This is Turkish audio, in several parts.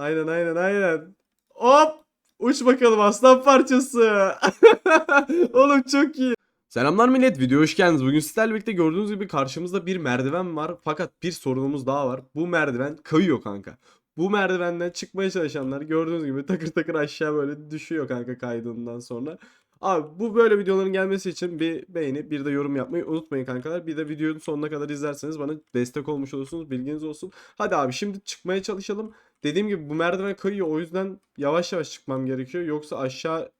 Aynen aynen aynen. Hop! Uç bakalım aslan parçası. Oğlum çok iyi. Selamlar millet video hoş geldiniz. Bugün sizlerle birlikte gördüğünüz gibi karşımızda bir merdiven var. Fakat bir sorunumuz daha var. Bu merdiven kayıyor kanka. Bu merdivenden çıkmaya çalışanlar gördüğünüz gibi takır takır aşağı böyle düşüyor kanka kaydığından sonra. Abi bu böyle videoların gelmesi için bir beğeni bir de yorum yapmayı unutmayın kankalar. Bir de videonun sonuna kadar izlerseniz bana destek olmuş olursunuz bilginiz olsun. Hadi abi şimdi çıkmaya çalışalım. Dediğim gibi bu merdiven kayıyor o yüzden yavaş yavaş çıkmam gerekiyor. Yoksa aşağı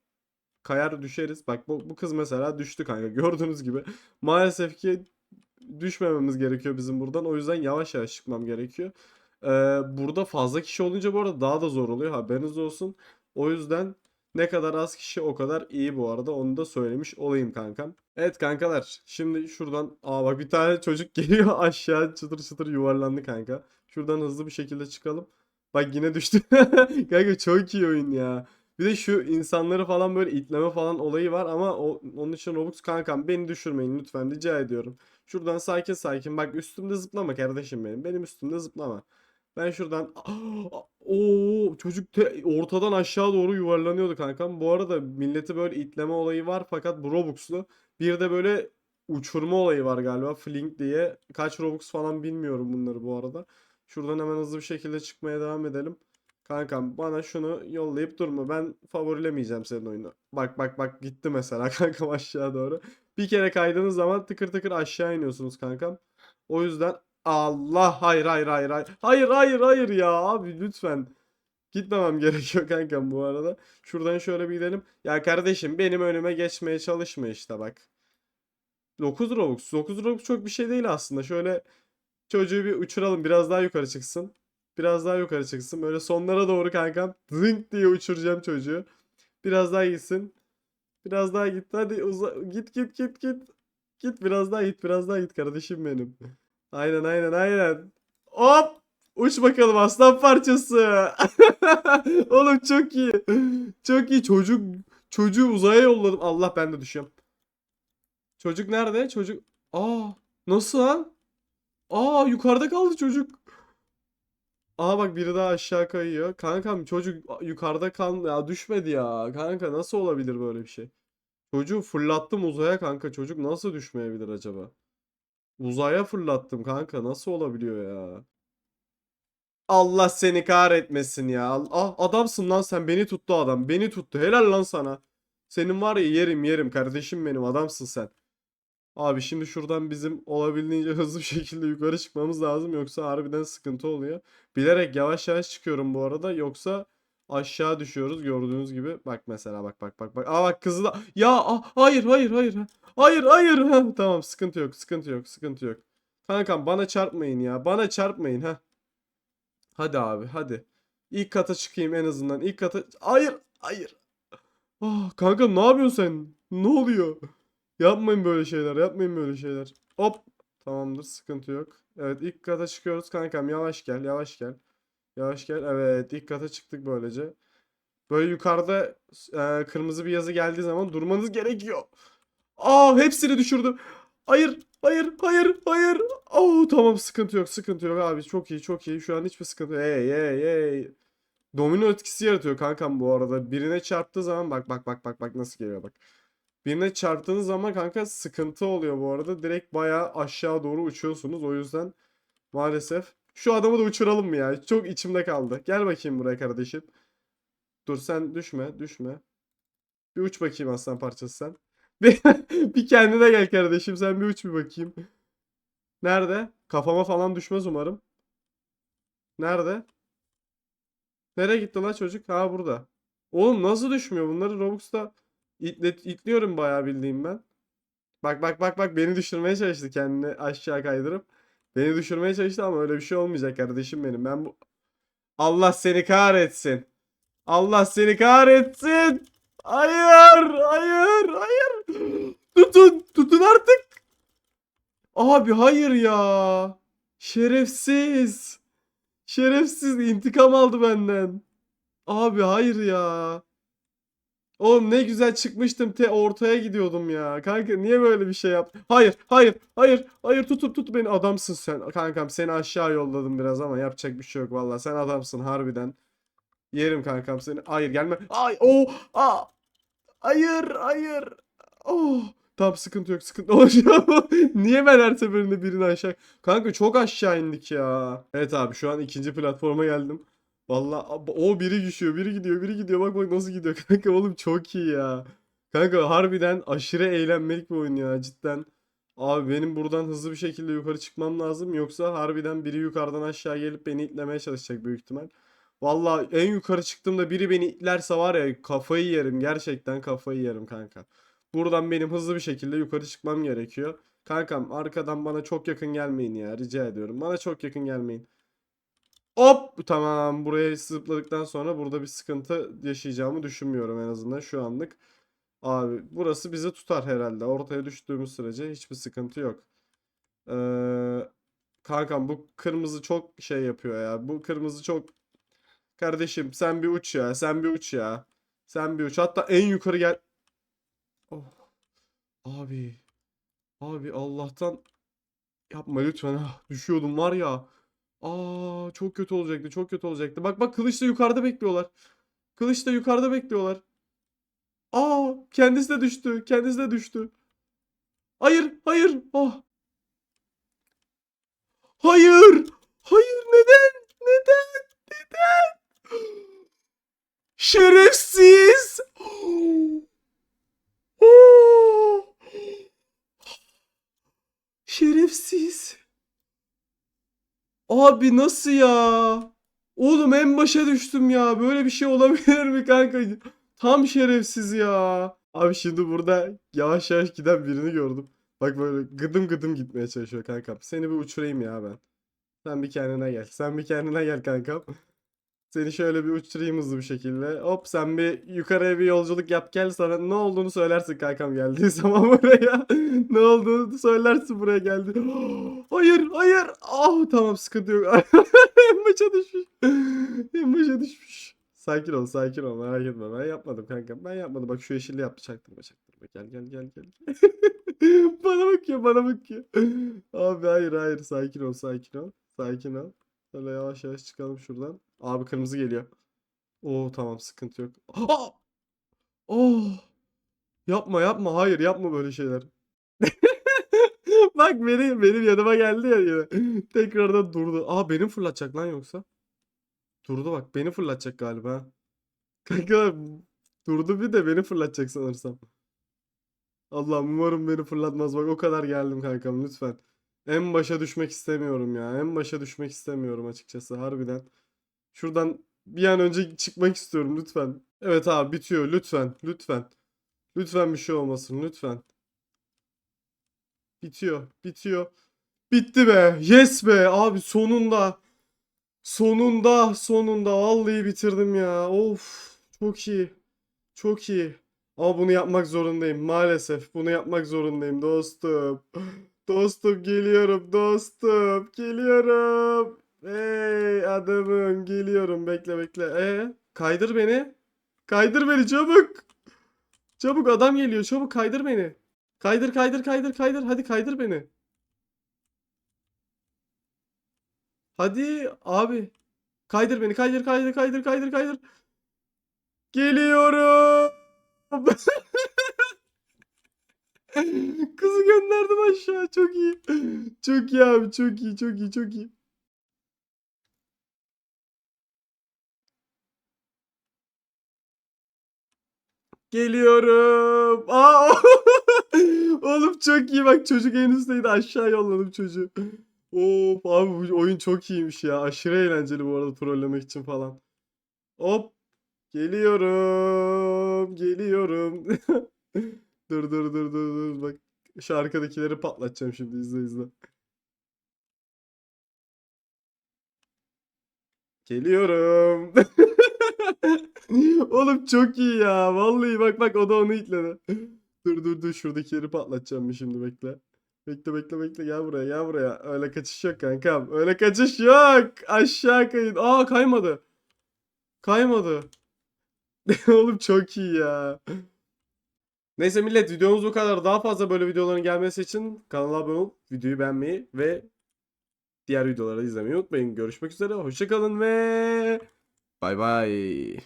kayar düşeriz. Bak bu, bu kız mesela düştü kanka gördüğünüz gibi. Maalesef ki düşmememiz gerekiyor bizim buradan. O yüzden yavaş yavaş çıkmam gerekiyor. Ee, burada fazla kişi olunca bu arada daha da zor oluyor haberiniz olsun. O yüzden ne kadar az kişi o kadar iyi bu arada. Onu da söylemiş olayım kankam. Evet kankalar. Şimdi şuradan aa bak bir tane çocuk geliyor aşağı çıtır çıtır yuvarlandı kanka. Şuradan hızlı bir şekilde çıkalım. Bak yine düştü. Kanka çok iyi oyun ya. Bir de şu insanları falan böyle itleme falan olayı var ama o, onun için Robux kankam beni düşürmeyin lütfen rica ediyorum. Şuradan sakin sakin bak üstümde zıplama kardeşim benim. Benim üstümde zıplama. Ben şuradan o çocuk te- ortadan aşağı doğru yuvarlanıyordu kankam. Bu arada milleti böyle itleme olayı var fakat bu Robux'lu. Bir de böyle uçurma olayı var galiba. Flink diye. Kaç Robux falan bilmiyorum bunları bu arada. Şuradan hemen hızlı bir şekilde çıkmaya devam edelim. Kankam bana şunu yollayıp durma. Ben favorilemeyeceğim senin oyunu. Bak bak bak gitti mesela kankam aşağı doğru. Bir kere kaydığınız zaman tıkır tıkır aşağı iniyorsunuz kankam. O yüzden Allah hayır hayır hayır hayır. Hayır hayır hayır ya abi lütfen. Gitmemem gerekiyor kankam bu arada. Şuradan şöyle bir gidelim. Ya kardeşim benim önüme geçmeye çalışma işte bak. 9 Robux. 9 Robux çok bir şey değil aslında. Şöyle çocuğu bir uçuralım. Biraz daha yukarı çıksın. Biraz daha yukarı çıksın. Böyle sonlara doğru kankam. Zınk diye uçuracağım çocuğu. Biraz daha gitsin. Biraz daha git. Hadi uza git git git git. Git biraz daha git. Biraz daha git kardeşim benim. Aynen aynen aynen. Hop! Uç bakalım aslan parçası. Oğlum çok iyi. Çok iyi. Çocuk çocuğu uzaya yolladım. Allah ben de düşüyorum. Çocuk nerede? Çocuk. Aa, nasıl lan? Aa, yukarıda kaldı çocuk. Aa bak biri daha aşağı kayıyor. Kankam çocuk yukarıda kal ya düşmedi ya. Kanka nasıl olabilir böyle bir şey? Çocuğu fırlattım uzaya kanka. Çocuk nasıl düşmeyebilir acaba? Uzaya fırlattım kanka. Nasıl olabiliyor ya? Allah seni kahretmesin ya. Ah adamsın lan sen. Beni tuttu adam. Beni tuttu. Helal lan sana. Senin var ya yerim yerim kardeşim benim. Adamsın sen. Abi şimdi şuradan bizim olabildiğince hızlı bir şekilde yukarı çıkmamız lazım. Yoksa harbiden sıkıntı oluyor. Bilerek yavaş yavaş çıkıyorum bu arada. Yoksa aşağı düşüyoruz gördüğünüz gibi. Bak mesela bak bak bak bak. Aa bak kızı da. Ya ah, hayır hayır hayır. Hayır hayır. Ha, tamam sıkıntı yok sıkıntı yok sıkıntı yok. Kankam bana çarpmayın ya. Bana çarpmayın ha. Hadi abi hadi. İlk kata çıkayım en azından. İlk kata. Hayır hayır. Ah kanka ne yapıyorsun sen? Ne oluyor? Yapmayın böyle şeyler. Yapmayın böyle şeyler. Hop. Tamamdır. Sıkıntı yok. Evet ilk kata çıkıyoruz kankam. Yavaş gel. Yavaş gel. Yavaş gel. Evet ilk kata çıktık böylece. Böyle yukarıda e, kırmızı bir yazı geldiği zaman durmanız gerekiyor. Aa hepsini düşürdüm. Hayır. Hayır. Hayır. Hayır. Oh tamam sıkıntı yok. Sıkıntı yok abi. Çok iyi. Çok iyi. Şu an hiçbir sıkıntı yok. Hey hey hey. Domino etkisi yaratıyor kankam bu arada. Birine çarptığı zaman bak bak bak bak bak nasıl geliyor bak. Birine çarptığınız zaman kanka sıkıntı oluyor bu arada. Direkt bayağı aşağı doğru uçuyorsunuz. O yüzden maalesef. Şu adamı da uçuralım mı ya? Çok içimde kaldı. Gel bakayım buraya kardeşim. Dur sen düşme düşme. Bir uç bakayım aslan parçası sen. Bir, bir kendine gel kardeşim. Sen bir uç bir bakayım. Nerede? Kafama falan düşmez umarım. Nerede? Nereye gitti lan çocuk? Ha burada. Oğlum nasıl düşmüyor? Bunları Robux'ta itlet, itliyorum bayağı bildiğim ben. Bak bak bak bak beni düşürmeye çalıştı kendini aşağı kaydırıp. Beni düşürmeye çalıştı ama öyle bir şey olmayacak kardeşim benim. Ben bu Allah seni kahretsin. Allah seni kahretsin. Hayır, hayır, hayır. Tutun, tutun artık. Abi hayır ya. Şerefsiz. Şerefsiz intikam aldı benden. Abi hayır ya. Oğlum ne güzel çıkmıştım te ortaya gidiyordum ya. Kanka niye böyle bir şey yaptın? Hayır, hayır, hayır, hayır tutup tut beni adamsın sen. Kankam seni aşağı yolladım biraz ama yapacak bir şey yok valla. Sen adamsın harbiden. Yerim kankam seni. Hayır gelme. Ay oh. Aa. Hayır hayır. Oh. Tamam sıkıntı yok sıkıntı olacak. Niye ben her seferinde birini aşağı... Kanka çok aşağı indik ya. Evet abi şu an ikinci platforma geldim. Vallahi ab- o biri düşüyor biri gidiyor biri gidiyor bak bak nasıl gidiyor kanka oğlum çok iyi ya. Kanka harbiden aşırı eğlenmelik bir oyun ya cidden. Abi benim buradan hızlı bir şekilde yukarı çıkmam lazım yoksa harbiden biri yukarıdan aşağı gelip beni itlemeye çalışacak büyük ihtimal. Vallahi en yukarı çıktığımda biri beni itlerse var ya kafayı yerim gerçekten kafayı yerim kanka. Buradan benim hızlı bir şekilde yukarı çıkmam gerekiyor. Kankam arkadan bana çok yakın gelmeyin ya rica ediyorum. Bana çok yakın gelmeyin. Hop tamam buraya zıpladıktan sonra burada bir sıkıntı yaşayacağımı düşünmüyorum en azından şu anlık. Abi burası bizi tutar herhalde. Ortaya düştüğümüz sürece hiçbir sıkıntı yok. Ee, kankam bu kırmızı çok şey yapıyor ya. Bu kırmızı çok Kardeşim sen bir uç ya. Sen bir uç ya. Sen bir uç. Hatta en yukarı gel. Oh. Abi. Abi Allah'tan yapma lütfen. Ah, düşüyordum var ya. Aa çok kötü olacaktı. Çok kötü olacaktı. Bak bak kılıç da yukarıda bekliyorlar. Kılıç da yukarıda bekliyorlar. Aa kendisi de düştü. Kendisi de düştü. Hayır, hayır. Oh. Hayır. Hayır neden? Neden? Neden? Şerefsiz. Oh. Şerefsiz. Abi nasıl ya? Oğlum en başa düştüm ya. Böyle bir şey olabilir mi kanka? Tam şerefsiz ya. Abi şimdi burada yavaş yavaş giden birini gördüm. Bak böyle gıdım gıdım gitmeye çalışıyor kankam. Seni bir uçurayım ya ben. Sen bir kendine gel. Sen bir kendine gel kankam. Seni şöyle bir uçurayım hızlı bir şekilde. Hop sen bir yukarıya bir yolculuk yap gel sana ne olduğunu söylersin kankam geldiği zaman buraya. ne olduğunu söylersin buraya geldi. hayır hayır. Ah tamam sıkıntı yok. en başa düşmüş. en başa düşmüş. Sakin ol sakin ol merak etme ben yapmadım kankam ben yapmadım bak şu yeşilli yaptı çaktırma çaktırma gel gel gel gel. bana bakıyor bana bakıyor. Abi hayır hayır sakin ol sakin ol sakin ol. Böyle yavaş yavaş çıkalım şuradan. Abi kırmızı geliyor. Oo tamam sıkıntı yok. Aa! Oh! Yapma yapma hayır yapma böyle şeyler. Bak benim benim yanıma geldi ya yine. Tekrardan durdu. Aa benim fırlatacak lan yoksa. Durdu bak beni fırlatacak galiba. Kanka durdu bir de beni fırlatacak sanırsam. Allah'ım umarım beni fırlatmaz bak o kadar geldim kankam lütfen. En başa düşmek istemiyorum ya. En başa düşmek istemiyorum açıkçası harbiden. Şuradan bir an önce çıkmak istiyorum lütfen. Evet abi bitiyor lütfen lütfen. Lütfen bir şey olmasın lütfen. Bitiyor bitiyor. Bitti be yes be abi sonunda. Sonunda sonunda vallahi bitirdim ya. Of çok iyi. Çok iyi. Ama bunu yapmak zorundayım maalesef. Bunu yapmak zorundayım dostum. Dostum geliyorum dostum. Geliyorum. Adamım geliyorum bekle bekle. E kaydır beni. Kaydır beni çabuk. Çabuk adam geliyor çabuk kaydır beni. Kaydır kaydır kaydır kaydır hadi kaydır beni. Hadi abi. Kaydır beni kaydır kaydır kaydır kaydır kaydır. Geliyorum. Kızı gönderdim aşağı çok iyi. Çok iyi abi çok iyi çok iyi çok iyi. Geliyorum. Aa! Oğlum çok iyi bak çocuk en üstteydi aşağı yolladım çocuğu. Of abi bu oyun çok iyiymiş ya. Aşırı eğlenceli bu arada trollemek için falan. Hop. Geliyorum. Geliyorum. Dur dur dur dur dur bak. Şu arkadakileri patlatacağım şimdi izle izle. Geliyorum. Oğlum çok iyi ya. Vallahi bak bak o da onu itledi. Dur dur dur şuradakileri patlatacağım şimdi bekle. Bekle bekle bekle gel buraya gel buraya. Öyle kaçış yok kankam. Öyle kaçış yok. Aşağı kayın. Aa kaymadı. Kaymadı. Oğlum çok iyi ya. Neyse millet videomuz bu kadar. Daha fazla böyle videoların gelmesi için kanala abone olup videoyu beğenmeyi ve diğer videoları izlemeyi unutmayın. Görüşmek üzere. Hoşçakalın ve Bay bay.